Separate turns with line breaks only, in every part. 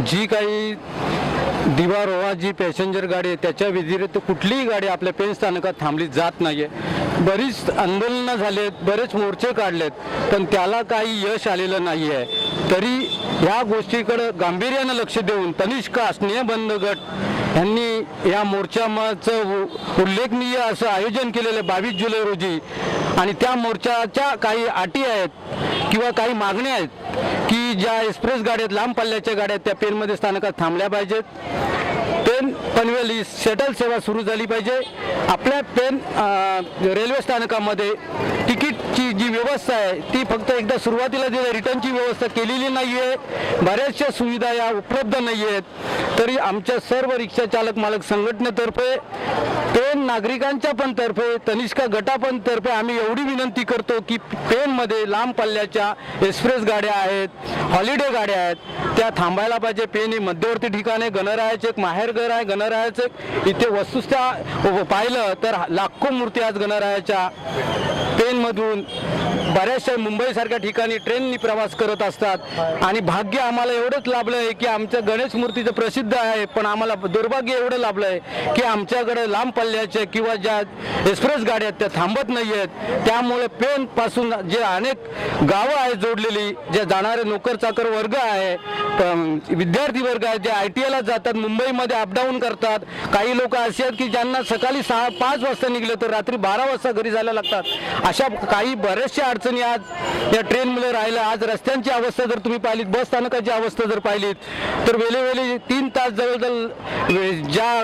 जी काही दिवा रोहा जी पॅसेंजर गाडी आहे त्याच्या व्यतिरिक्त कुठलीही गाडी आपल्या पेन स्थानकात थांबली जात नाही आहे बरीच आंदोलनं झालेत बरेच मोर्चे काढलेत पण त्याला काही यश आलेलं नाही आहे तरी ह्या गोष्टीकडं गांभीर्यानं लक्ष देऊन तनिष्का स्नेहबंध गट यांनी या मोर्चाचं उ- उल्लेखनीय असं आयोजन केलेलं बावीस जुलै रोजी. आणि त्या मोर्चाच्या काही अटी आहेत किंवा काही मागण्या आहेत की ज्या एक्सप्रेस गाड्या आहेत लांब पल्ल्याच्या गाड्या आहेत त्या पेनमध्ये स्थानकात थांबल्या पाहिजेत. पेन पनवेल ही शटल सेवा सुरू झाली पाहिजे. आपल्या पेन रेल्वे स्थानकामध्ये तिकीट ची जी व्यवस्था आहे ती फक्त एकदा सुरुवातीला दिली रिटर्नची व्यवस्था केलेली नाही आहे बऱ्याचशा सुविधा या उपलब्ध नाही आहेत तरी आमच्या सर्व रिक्षा चालक मालक संघटनेतर्फे पेन नागरिकांच्या पण तर्फे तनिष्का गटा पण तर्फे आम्ही एवढी विनंती करतो की पेनमध्ये लांब पल्ल्याच्या एक्सप्रेस गाड्या आहेत हॉलिडे गाड्या आहेत त्या थांबायला पाहिजे. पेन ही मध्यवर्ती ठिकाण आहे गणरायाचे एक माहेरघर आहे गणरायाचं इथे वस्तुस्था पाहिलं तर लाखो मूर्ती आज गणरायाच्या पेनमधून बऱ्याचशा मुंबईसारख्या ठिकाणी ट्रेननी प्रवास करत असतात. आणि भाग्य आम्हाला एवढंच लाभलं आहे की आमच्या गणेश मूर्तीचं प्रसिद्ध आहे पण आम्हाला दुर्भाग्य एवढं लाभलं आहे की आमच्याकडे लांब पल्ल्याच्या किंवा ज्या एक्सप्रेस गाड्या आहेत त्या थांबत नाही आहेत त्यामुळे पेनपासून जे अनेक गावं आहेत जोडलेली जे जाणारे नोकर चाकर वर्ग आहे विद्यार्थी वर्ग आहेत जे आय टी आयला जातात मुंबईमध्ये अपडाऊन करतात. काही लोक असे आहेत की ज्यांना सकाळी सहा पाच वाजता निघले तर रात्री बारा वाजता घरी जायला लागतात. अशा काही बऱ्याचशा अडचणी आज या ट्रेनमध्ये राहिल्या. आज रस्त्यांची अवस्था जर तुम्ही पाहिलीत बस स्थानकाची अवस्था जर पाहिलीत तर वेळोवेळी तीन तास जवळजवळ ज्या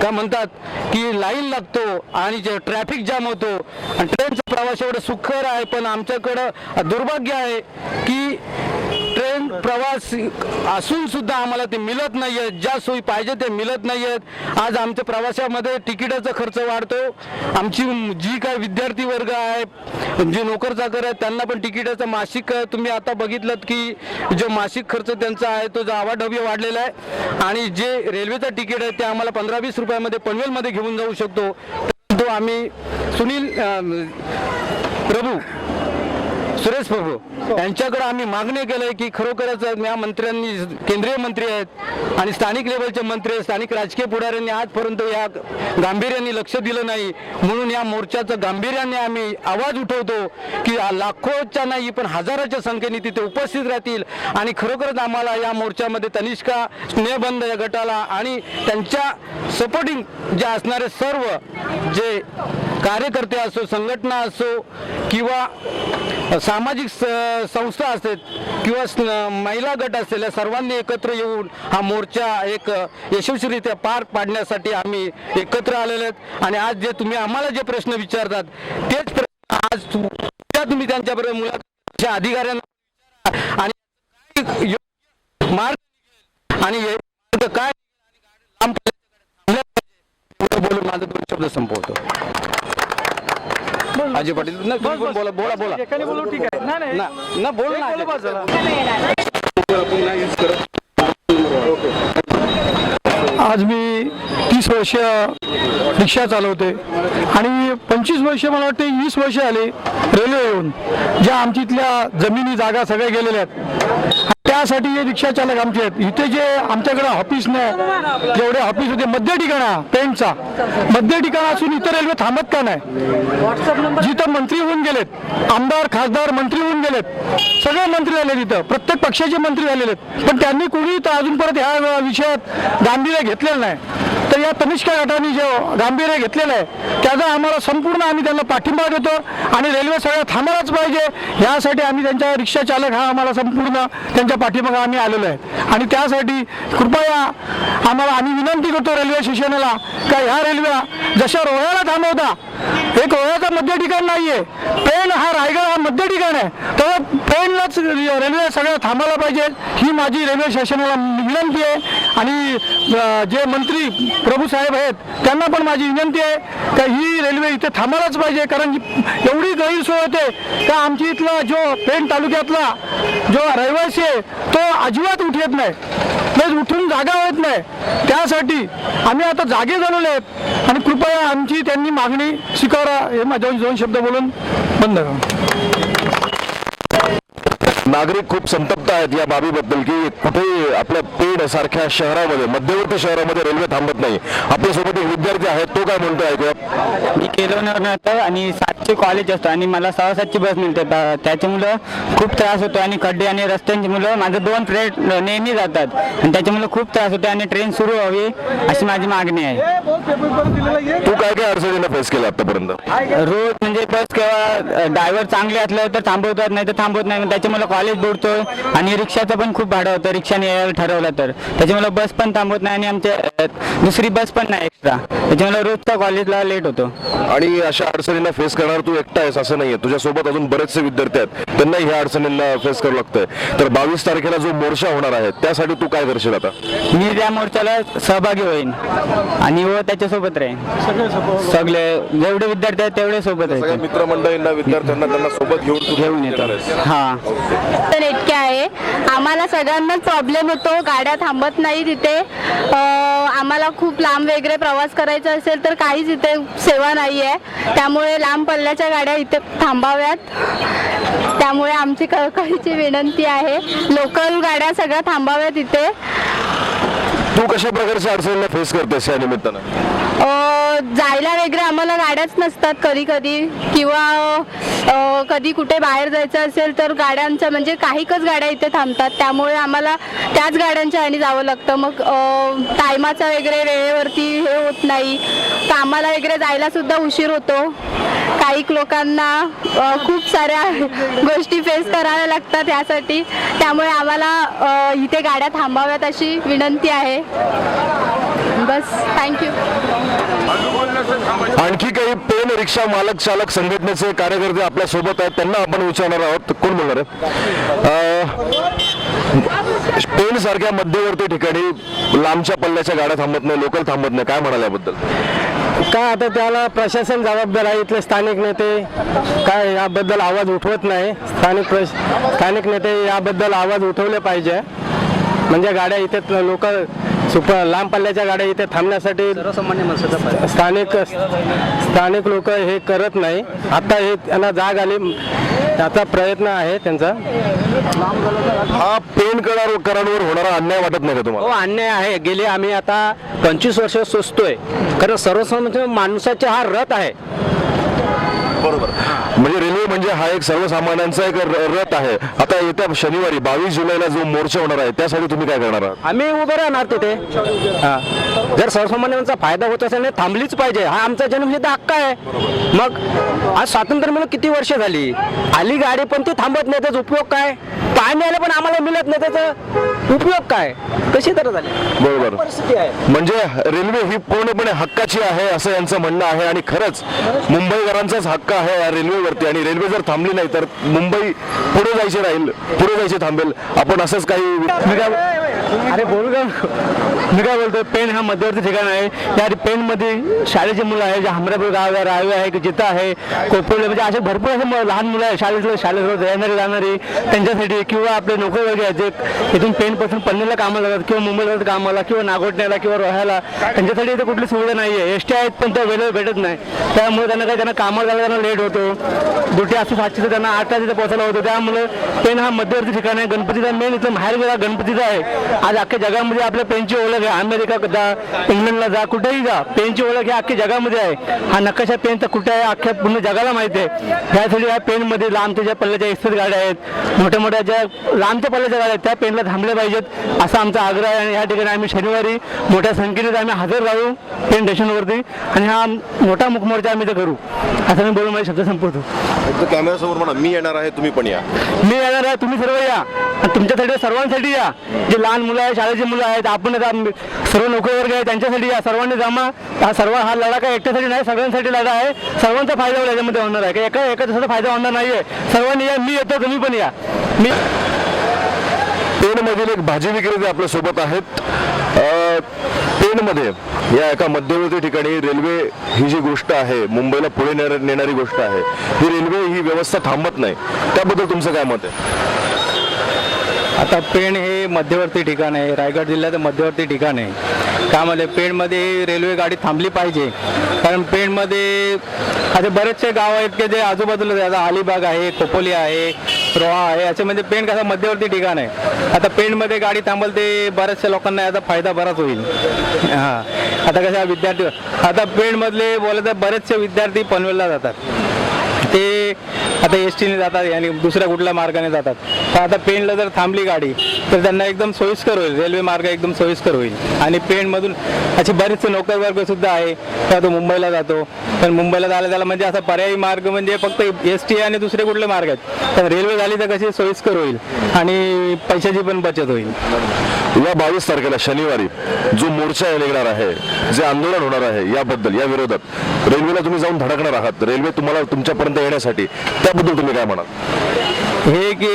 काय म्हणतात की लाईन लागतो आणि जे ट्रॅफिक जाम होतो. आणि ट्रेनचा प्रवास एवढं सुखर आहे पण आमच्याकडं दुर्भाग्य आहे की प्रवास असून सुद्धा आम्हाला ते मिळत नाही आहेत ज्या सोयी पाहिजे ते मिळत नाही आहेत आज आमच्या प्रवासामध्ये तिकिटाचा खर्च वाढतो. आमची जी काय विद्यार्थी वर्ग आहे जे नोकर चाकर आहेत त्यांना पण तिकिटाचा मासिक तुम्ही आता बघितलं की जो मासिक खर्च त्यांचा आहे तो जो वाढलेला आहे. आणि जे रेल्वेचं तिकीट आहे ते आम्हाला पंधरा वीस रुपयामध्ये पनवेलमध्ये घेऊन जाऊ शकतो. तो आम्ही सुनील प्रभू सुरेश प्रभू यांच्याकडे आम्ही मागणी केलंय की खरोखरच या मंत्र्यांनी केंद्रीय मंत्री आहेत आणि स्थानिक लेवलचे मंत्री स्थानिक राजकीय पुढाऱ्यांनी आजपर्यंत या गांभीर्याने लक्ष दिलं नाही. म्हणून या मोर्चाचं गांभीर्याने आम्ही आवाज उठवतो की लाखोच्या नाही पण हजाराच्या संख्येने तिथे उपस्थित राहतील. आणि खरोखरच आम्हाला या मोर्चामध्ये तनिष्का स्नेहबंध या गटाला आणि त्यांच्या सपोर्टिंग जे असणारे सर्व जे कार्यकर्ते असो संघटना असो किंवा सामाजिक संस्था असेल किंवा महिला गट असतील या सर्वांनी एकत्र येऊन हा मोर्चा एक यशस्वीरित्या पार पाडण्यासाठी आम्ही एकत्र आलेले आहेत. आणि आज जे तुम्ही आम्हाला जे प्रश्न विचारतात तेच प्रश्न आज तुम्ही त्यांच्याबरोबर मुलाच्या अधिकाऱ्यांना आणि मार्ग आणि काय बोलून माझं दोन शब्द संपवतो. अजय पाटील नाही तुम्ही पण बोला बोला बोला.
एकाने बोलू ठीक आहे. नाही नाही.
ना ना बोल ना.
बोलू बाजूला. आज मी तीस वर्ष रिक्षा चालवते आणि पंचवीस वर्ष मला वाटते वीस वर्ष आली रेल्वे येऊन ज्या आमच्या इथल्या जमिनी जागा सगळ्या गेलेल्या आहेत. त्यासाठी हे रिक्षा चालक आमचे आहेत. इथे जे आमच्याकडे ऑफिस नाही जेवढे ऑफिस होते मध्य ठिकाणा पेंटचा मध्य ठिकाण असून इथं रेल्वे थांबत का नाही? जिथं मंत्री होऊन गेलेत आमदार खासदार मंत्री होऊन गेलेत सगळे मंत्री झाले तिथं प्रत्येक पक्षाचे मंत्री झालेले आहेत पण त्यांनी कोणी तर अजूनपर्यंत ह्या विषयात गांभीर्य घेतलेलं नाही. तर या तनिष्का गटाने जे गांभीर्य घेतलेलं आहे त्याचा आम्हाला संपूर्ण आम्ही त्यांना पाठिंबा देतो आणि रेल्वे सगळ्या थांबायलाच पाहिजे. यासाठी आम्ही त्यांच्या रिक्षा चालक हा आम्हाला संपूर्ण त्यांच्या पाठिंबा आम्ही आलेलो आहे. आणि त्यासाठी कृपया आम्हाला आम्ही विनंती करतो रेल्वे स्टेशनला का ह्या रेल्वे जशा रोह्याला थांबवता एक रोह्याचं मध्य ठिकाण नाहीये. पेन हा रायगड हा मध्य ठिकाण आहे. तर पेनलाच रेल्वे सगळ्या थांबायला पाहिजे. ही माझी रेल्वे स्टेशनला विनंती आहे. आणि जे मंत्री प्रभू साहेब आहेत त्यांना पण माझी विनंती आहे का ही रेल्वे इथे थांबायलाच पाहिजे. कारण की एवढी गैरसोय होते का आमच्या इथला जो पेण तालुक्यातला जो रहिवासी आहे तो अजिबात उठ येत नाही उठून जागा होत नाही. त्यासाठी आम्ही आता जागे झालेले आहेत. आणि कृपया आमची त्यांनी मागणी स्वीकारा. हे माझ्या दोन शब्द बोलून बंद करा.
नागरिक खूप संतप्त आहेत या बाबीबद्दल की कुठेही आपल्या पेड सारख्या शहरामध्ये मध्यवर्ती शहरामध्ये रेल्वे थांबत नाही. आपल्यासोबत एक विद्यार्थी आहेत तो काय म्हणतो ऐकूया.
मी केलवण्यावर होतो आणि सातची कॉलेज असतो आणि मला सहा सातची बस मिळते त्याच्यामुळं खूप त्रास होतो आणि खड्डे आणि रस्त्यांची मुलं माझं दोन ट्रेन नेहमी जातात. आणि त्याच्यामुळे खूप त्रास होतो आणि ट्रेन सुरू व्हावी अशी माझी मागणी आहे.
तू काय काय अडचणींना फेस केला आतापर्यंत?
रोज म्हणजे बस किंवा ड्रायव्हर चांगले असले तर थांबवतात नाही तर थांबवत नाही. त्याच्यामुळे कॉलेज बुडतो आणि रिक्षाचं पण खूप भाडं होतं. रिक्षाने यायला ठरवलं तर. त्याच्यामुळे बस पण थांबवत नाही आणि आमच्या दुसरी बस पण नाही एक्स्ट्रा त्याच्यामुळे रोजचा कॉलेजला लेट होतो.
आणि अशा अडचणींना फेस करणार तू एकटा आहेस असं नाहीये. तुझ्यासोबत अजून बरेचसे विद्यार्थी आहेत. त्यांनाही ह्या अडचणींना फेस करावं लागतंय. तर बावीस तारखेला जो मोर्चा होणार आहे त्यासाठी तू काय करशील आता?
मी त्या मोर्चाला सहभागी होईन. आणि व त्याच्यासोबत राहीन. सगळे जेवढे विद्यार्थी आहेत तेवढे सोबत राहायचे
मित्रमंडळींना विद्यार्थ्यांना त्यांना सोबत घेऊन तू
घेऊन येतो
येणार आहेस.
हा
तर इतके आहे. आम्हाला सगळ्यांनाच प्रॉब्लेम होतो. गाड्या थांबत नाही तिथे. आम्हाला खूप लांब वगैरे प्रवास करायचा असेल तर काहीच इथे सेवा नाही आहे त्यामुळे लांब पल्ल्याच्या गाड्या इथे थांबाव्यात. त्यामुळे आमची कळकळीची विनंती आहे. लोकल गाड्या सगळ्या थांबाव्यात इथे.
तू कशा प्रकारच्या अडचणींना फेस करतेस या निमित्तानं?
जायला वगैरे आम्हाला गाड्याच नसतात कधी कधी. किंवा कधी कुठे बाहेर जायचं असेल तर गाड्यांच्या म्हणजे काहीकच गाड्या इथे थांबतात. त्यामुळे आम्हाला त्याच गाड्यांच्या आणि जावं लागतं. मग टायमाचा वगैरे वेळेवरती हे होत नाही. कामाला वगैरे जायला सुद्धा उशीर होतो. काही लोकांना खूप साऱ्या गोष्टी फेस कराव्या लागतात यासाठी. त्यामुळे आम्हाला इथे गाड्या थांबाव्यात अशी विनंती आहे. बस थँक्यू
आणखी काही पेन रिक्षा मालक चालक संघटनेचे कार्यकर्ते आपल्यासोबत आहेत. त्यांना आपण विचारणार आहोत. कोण बोलणार आहे? अं, पेन सारख्या मध्यवर्ती ठिकाणी लांबच्या पल्ल्याच्या गाड्या थांबत नाही लोकल थांबत नाही. काय म्हणाले याबद्दल?
काय आता त्याला प्रशासन जबाबदार आहे इथले स्थानिक नेते. काय याबद्दल आवाज उठवत नाही. स्थानिक प्रश स्थानिक नेते याबद्दल आवाज उठवले पाहिजे. म्हणजे गाड्या इथे लोक सुपर लांब पल्ल्याच्या गाड्या इथे थांबण्यासाठी स्थानिक स्थानिक लोक हे करत नाही. आता हे त्यांना जाग आली. त्याचा प्रयत्न आहे त्यांचा.
हा पेन करांवर होणारा अन्याय वाटत नाही का
हो
तुम्हाला
अन्याय आहे. गेली आम्ही आता पंचवीस वर्ष सोचतोय. खरं सर्वसामान्य माणसाचा हा रथ आहे.
बरोबर. म्हणजे रेल्वे म्हणजे हा एक सर्वसामान्यांचा एक रथ आहे. आता येत्या शनिवारी बावीस जुलैला जो मोर्चा होणार आहे त्यासाठी तुम्ही काय करणार आहात?
आम्ही उभे राहणार तिथे. जर सर्वसामान्यांचा फायदा होत असेल थांबलीच पाहिजे. हा आमचा जन्मसिद्ध हक्क आहे. मग आज स्वातंत्र्य मिळून किती वर्ष झाली? आली गाडी पण ती थांबत नाही त्याचा उपयोग काय? पाणी आलं पण आम्हाला मिळत नाही त्याचा. उपयोग काय? कशी तर झाली?
बरोबर.
परिस्थिती आहे?
म्हणजे रेल्वे ही पूर्णपणे हक्काची आहे असं यांचं म्हणणं आहे आणि खरंच मुंबईकरांचाच हक्क आहे या रेल्वेवरती आणि रेल्वे जर थांबली नाही तर मुंबई पुढे जायची राहील पुढे जायचे थांबेल. आपण असंच काही
अरे बोलू का मी काय बोलतो पेन हा मध्यवर्ती ठिकाण आहे. त्या पेन मध्ये शाळेचे मुलं आहे जे हमरापूर गाव आहे रावे आहे की जिथं आहे कोपरले म्हणजे असे भरपूर असे लहान मुलं आहे शाळेतले शाळेत येणारी जाणारी. त्यांच्यासाठी किंवा आपले नोकरी वगैरे आहेत जे इथून पेनपासून पन्नीला कामाला जातात किंवा मुंबईला कामाला किंवा नागोटण्याला किंवा रोह्याला. त्यांच्यासाठी इथे कुठली सुविधा नाही आहे एस टी आहेत पण त्या वेळेवर भेटत नाही. त्यामुळे त्यांना काही त्यांना कामाला जायला त्यांना लेट होतो. दुटी असं सातशे तर त्यांना आठ तास इथे पोहोचायला होतो. त्यामुळे पेन हा मध्यवर्ती ठिकाण आहे. गणपतीचा मेन इथं माहेर गेला गणपतीचा आहे. आज अख्ख्या जगामध्ये आपल्या पेनची ओळख आहे. अमेरिका जा इंग्लंडला जा कुठेही जा पेनची ओळख ही अख्ख्या जगामध्ये आहे. हा नकाशा पेनचा कुठे आहे अख्ख्या पूर्ण जगाला माहिती आहे. त्यासाठी या पेनमध्ये लांबच्या ज्या पल्ल्याच्या एक्सप्रेस गाड्या आहेत मोठ्या मोठ्या ज्या लांबच्या पल्ल्याच्या गाड्या आहेत त्या पेनला थांबल्या पाहिजेत असा आमचा आग्रह आहे. आणि या ठिकाणी आम्ही शनिवारी मोठ्या संख्येने आम्ही हजर राहू पेन स्टेशनवरती. आणि हा मोठा मुखमोर्चा आम्ही ते करू. असं मी बोलून माझे शब्द संपवतो.
कॅमेरा समोर म्हणा मी येणार आहे तुम्ही पण या.
मी येणार आहे तुम्ही सर्व या. आणि तुमच्यासाठी सर्वांसाठी या. जे लहान मुलं आहे शाळेची मुलं आहेत आपण आता सर्व नोकरी वर्ग आहे त्यांच्यासाठी या सर्वांनी जमा हा सर्व हा लढा काय एकट्यासाठी नाही सगळ्यांसाठी लढा आहे. सर्वांचा फायदा होईल याच्यामध्ये होणार आहे. एका एका फायदा होणार नाहीये. सर्वांनी या मी येतो तुम्ही पण या. मी
पेणमधील एक भाजी विक्रेते आपल्यासोबत आहेत. पेणमध्ये या एका मध्यवर्ती ठिकाणी रेल्वे ही जी गोष्ट आहे मुंबईला पुढे नेणारी गोष्ट आहे ही रेल्वे ही व्यवस्था थांबत नाही. त्याबद्दल तुमचं काय मत आहे?
आता पेण हे मध्यवर्ती ठिकाण आहे. रायगड जिल्ह्याचं मध्यवर्ती ठिकाण आहे. त्यामध्ये पेणमध्ये रेल्वे गाडी थांबली पाहिजे. कारण पेणमध्ये असे बरेचसे गाव आहेत की जे आजूबाजूला आता अलिबाग आहे खोपोली आहे
रोहा आहे. याच्यामध्ये पेण कसं मध्यवर्ती ठिकाण आहे. आता पेणमध्ये गाडी थांबल ते बऱ्याचशा लोकांना याचा फायदा बराच होईल. हां. आता कशा विद्यार्थी आता पेणमधले बोलायचं तर बरेचसे विद्यार्थी पनवेलला जातात. ते आता एस टीने जातात आणि दुसऱ्या कुठल्या मार्गाने जातात. तर आता पेणला जर थांबली गाडी तर त्यांना एकदम सोयीस्कर होईल. रेल्वे मार्ग एकदम सोयीस्कर होईल. आणि पेणमधून असे बरेचसे नोकर वर्ग सुद्धा आहे. तर तो मुंबईला जातो. पण मुंबईला जायला त्याला म्हणजे असा पर्यायी मार्ग म्हणजे फक्त एस टी आणि दुसरे कुठले मार्ग आहेत. तर रेल्वे झाली तर कशी सोयीस्कर होईल आणि पैशाची पण बचत होईल.
या बावीस तारखेला शनिवारी जो मोर्चा निघणार आहे जे आंदोलन होणार आहे याबद्दल या विरोधात रेल्वेला तुम्ही जाऊन धडकणार आहात. रेल्वे तुम्हाला तुमच्यापर्यंत येण्यासाठी त्याबद्दल तुम्ही काय म्हणाल?
हे की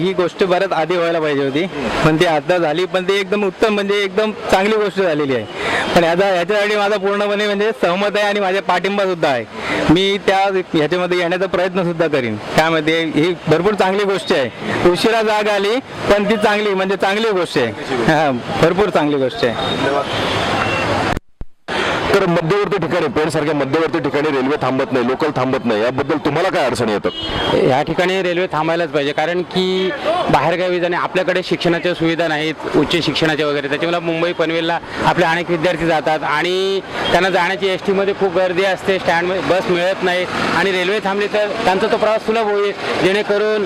ही गोष्ट बऱ्याच आधी व्हायला पाहिजे होती. पण ती आता झाली पण ती एकदम उत्तम म्हणजे एकदम चांगली गोष्ट झालेली आहे. पण याचा ह्याच्यासाठी माझा पूर्णपणे म्हणजे सहमत आहे आणि माझा पाठिंबा सुद्धा आहे. मी त्या ह्याच्यामध्ये येण्याचा प्रयत्न सुद्धा करीन. त्यामध्ये ही भरपूर चांगली गोष्ट आहे. उशिरा जाग आली पण ती चांगली म्हणजे चांगली गोष्ट आहे. हा भरपूर चांगली गोष्ट आहे.
तर मध्यवर्ती ठिकाणी पेणसारख्या मध्यवर्ती ठिकाणी रेल्वे थांबत नाही लोकल थांबत नाही. याबद्दल तुम्हाला काय अडचणी येतात
या ठिकाणी रेल्वे थांबायलाच पाहिजे कारण की बाहेरगावी जाणे आपल्याकडे शिक्षणाच्या सुविधा नाहीत उच्च शिक्षणाच्या वगैरे. त्याच्यामुळे मुंबई पनवेलला आपले अनेक विद्यार्थी जातात आणि त्यांना जाण्याची एस टीमध्ये खूप गर्दी असते स्टँडमध्ये बस मिळत नाही. आणि रेल्वे थांबली तर त्यांचा तो प्रवास सुलभ होईल जेणेकरून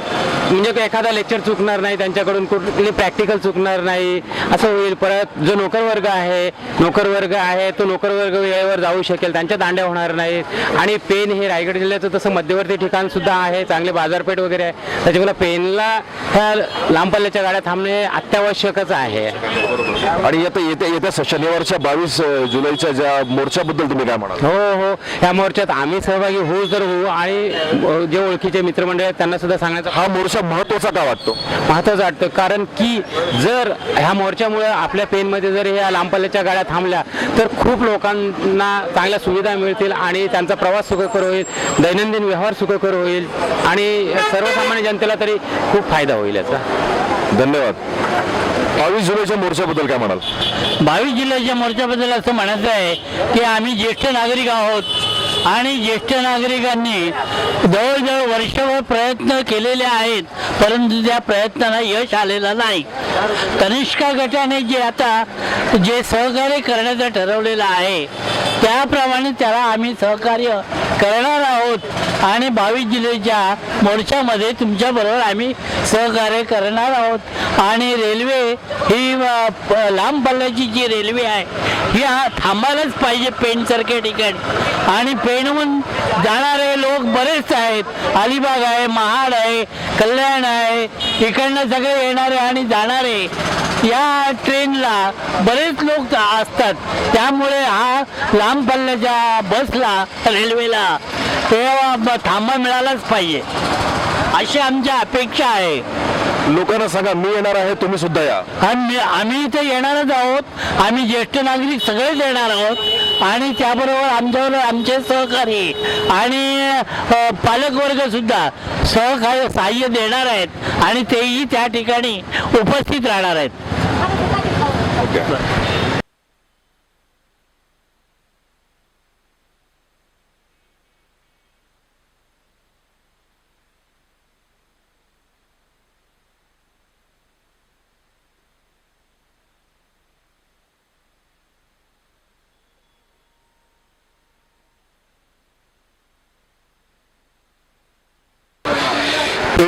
म्हणजे एखादा लेक्चर चुकणार नाही त्यांच्याकडून कुठली प्रॅक्टिकल चुकणार नाही असं होईल. परत जो नोकरवर्ग आहे नोकर वर्ग आहे तो नोकरवर्ग वर्ग वेळेवर जाऊ शकेल त्यांच्या दांड्या होणार नाहीत. आणि पेन हे रायगड जिल्ह्याचं तसं मध्यवर्ती ठिकाण सुद्धा आहे चांगले बाजारपेठ वगैरे आहे. त्याच्यामुळे पेनला ह्या लांब पल्ल्याच्या गाड्या थांबणे अत्यावश्यकच आहे.
आणि येत्या येत्या येत्या शनिवारच्या बावीस जुलैच्या ज्या मोर्चाबद्दल तुम्ही काय म्हणाल?
हो हो. ह्या मोर्चात आम्ही सहभागी होऊ तर होऊ आणि जे ओळखीचे मित्रमंडळ आहेत त्यांना सुद्धा सांगण्याचा
हा मोर्चा महत्त्वाचा का वाटतो?
महत्वाचं वाटतं. कारण की जर ह्या मोर्चामुळे आपल्या पेनमध्ये जर ह्या लांब पल्ल्याच्या गाड्या थांबल्या तर खूप लोकांना चांगल्या सुविधा मिळतील आणि त्यांचा प्रवास सुखकर होईल दैनंदिन व्यवहार सुखकर होईल आणि सर्वसामान्य जनतेला तरी खूप फायदा होईल याचा.
धन्यवाद. बावीस जुलैच्या मोर्चाबद्दल काय म्हणाल?
बावीस जिल्ह्याच्या मोर्चाबद्दल असं म्हणायचं आहे की आम्ही ज्येष्ठ नागरिक आहोत. आणि ज्येष्ठ नागरिकांनी जवळजवळ वर्षभर प्रयत्न केलेले आहेत परंतु त्या प्रयत्नाला यश आलेलं नाही. कनिष्का गटाने जे आता जे सहकार्य करण्याचं ठरवलेलं आहे त्याप्रमाणे त्याला आम्ही सहकार्य करणार आहोत. आणि बावीस जिल्ह्याच्या मोर्चामध्ये तुमच्याबरोबर आम्ही सहकार्य करणार आहोत. आणि रेल्वे ही लांब पल्ल्याची जी रेल्वे आहे ही थांबायलाच पाहिजे पेणसारख्या ठिकाणी. आणि पेणहून जाणारे लोक बरेच आहेत. अलिबाग आहे महाड आहे कल्याण आहे इकडनं सगळे येणारे आणि जाणारे. या ट्रेनला बरेच लोक असतात. त्यामुळे हा लांब पल्ल्याच्या बसला रेल्वेला तेव्हा थांबा मिळालाच पाहिजे. अशी आमची अपेक्षा आहे.
लोकांना सांगा मी येणार आहे तुम्ही सुद्धा या.
आम्ही आम्ही इथे येणारच आहोत. आम्ही ज्येष्ठ नागरिक सगळेच येणार आहोत. आणि त्याबरोबर आमच्याबरोबर आमचे सहकारी आणि पालकवर्ग सुद्धा सहकार्य सहाय्य देणार आहेत. आणि तेही त्या ठिकाणी उपस्थित राहणार आहेत.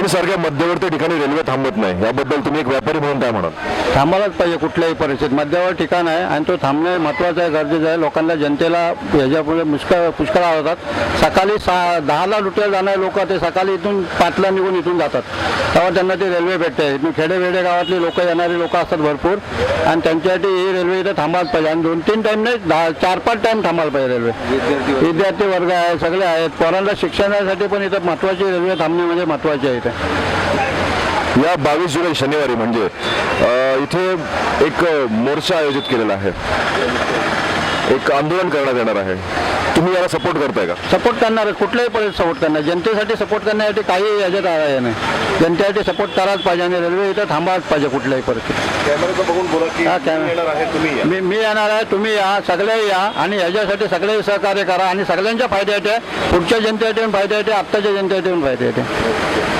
सारख्या मध्यवर्ती ठिकाणी रेल्वे थांबत नाही. याबद्दल तुम्ही एक व्यापारी म्हणून काय म्हणाल?
थांबायलाच पाहिजे कुठल्याही परिस्थितीत. मध्यावर ठिकाण आहे आणि तो थांबणे महत्त्वाचं आहे गरजेचं आहे. लोकांना जनतेला ह्याच्यापुढे मुश्कळ पुष्कळ होतात सकाळी सहा दहाला लुट्या जाणारे लोक ते सकाळी इथून पाचला निघून इथून जातात. तेव्हा त्यांना ती रेल्वे भेटते. इथून खेडेवेडे गावातली लोक येणारी लोक असतात भरपूर. आणि त्यांच्यासाठी ही रेल्वे इथं थांबायला पाहिजे. आणि दोन तीन टाईम नाही दहा चार पाच टाईम थांबायला पाहिजे रेल्वे. विद्यार्थी वर्ग. आहे सगळे आहेत. पोरांना शिक्षणासाठी पण इथं महत्त्वाची रेल्वे थांबणे म्हणजे महत्त्वाची आहे इथे.
या बावीस जुलै शनिवारी म्हणजे इथे एक मोर्चा आयोजित केलेला आहे. एक आंदोलन करण्यात येणार आहे. तुम्ही याला सपोर्ट करताय का?
सपोर्ट करणार कुठल्याही परिस्थितीत सपोर्ट करणार. जनतेसाठी सपोर्ट करण्यासाठी काही याच्यात आहे नाही. जनतेसाठी सपोर्ट करायला पाहिजे आणि रेल्वे इथं थांबायलाच पाहिजे कुठल्याही परिस्थितीत.
कॅमेरा बघून बोला की
हा, कॅमेरा.
मी येणार आहे तुम्ही या.
मी मी येणार आहे तुम्ही या सगळे या आणि ह्याच्यासाठी सगळे सहकार्य करा आणि सगळ्यांच्या फायद्यासाठी आहे. पुढच्या जनतेसाठी पण फायदा येते आत्ताच्या जनतेसाठी पण फायदा येते.